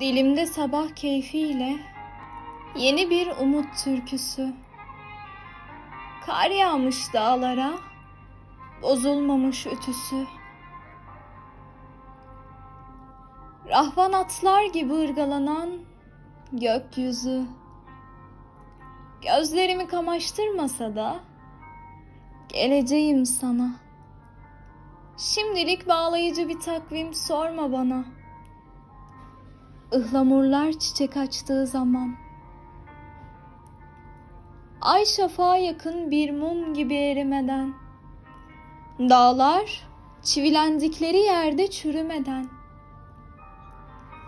Dilimde sabah keyfiyle yeni bir umut türküsü. Kar yağmış dağlara, bozulmamış ütüsü. Rahvan atlar gibi ırgalanan gökyüzü. Gözlerimi kamaştırmasa da geleceğim sana. Şimdilik bağlayıcı bir takvim sorma bana. Ihlamurlar çiçek açtığı zaman. Ay şafağa yakın bir mum gibi erimeden. Dağlar çivilendikleri yerde çürümeden.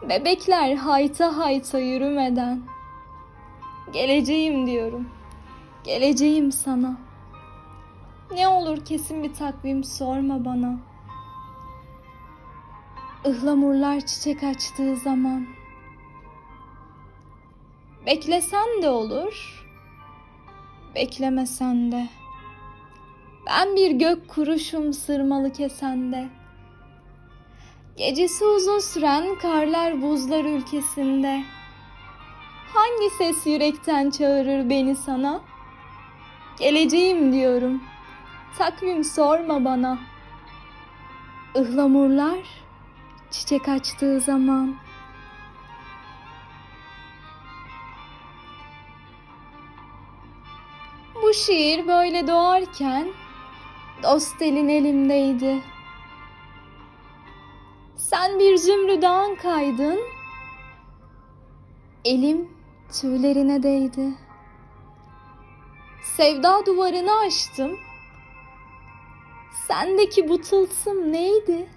Bebekler hayta hayta yürümeden. Geleceğim diyorum. Geleceğim sana. Ne olur kesin bir takvim sorma bana. Ihlamurlar çiçek açtığı zaman. Beklesen de olur, beklemesen de. Ben bir gök kuruşum sırmalı kesende. Gecesi uzun süren karlar buzlar ülkesinde. Hangi ses yürekten çağırır beni sana? Geleceğim diyorum. Takvim sorma bana. Ihlamurlar çiçek açtığı zaman. Bu şiir böyle doğarken dost elin elimdeydi. Sen bir zümrüdan kaydın, elim tüylerine değdi. Sevda duvarını aştım, sendeki bu tılsım neydi?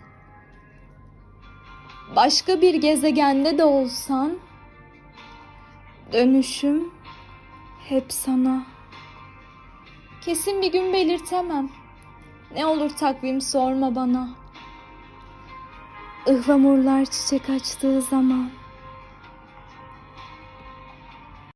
Başka bir gezegende de olsan, dönüşüm hep sana. Kesin bir gün belirtemem. Ne olur takvim sorma bana. Ihlamurlar çiçek açtığı zaman.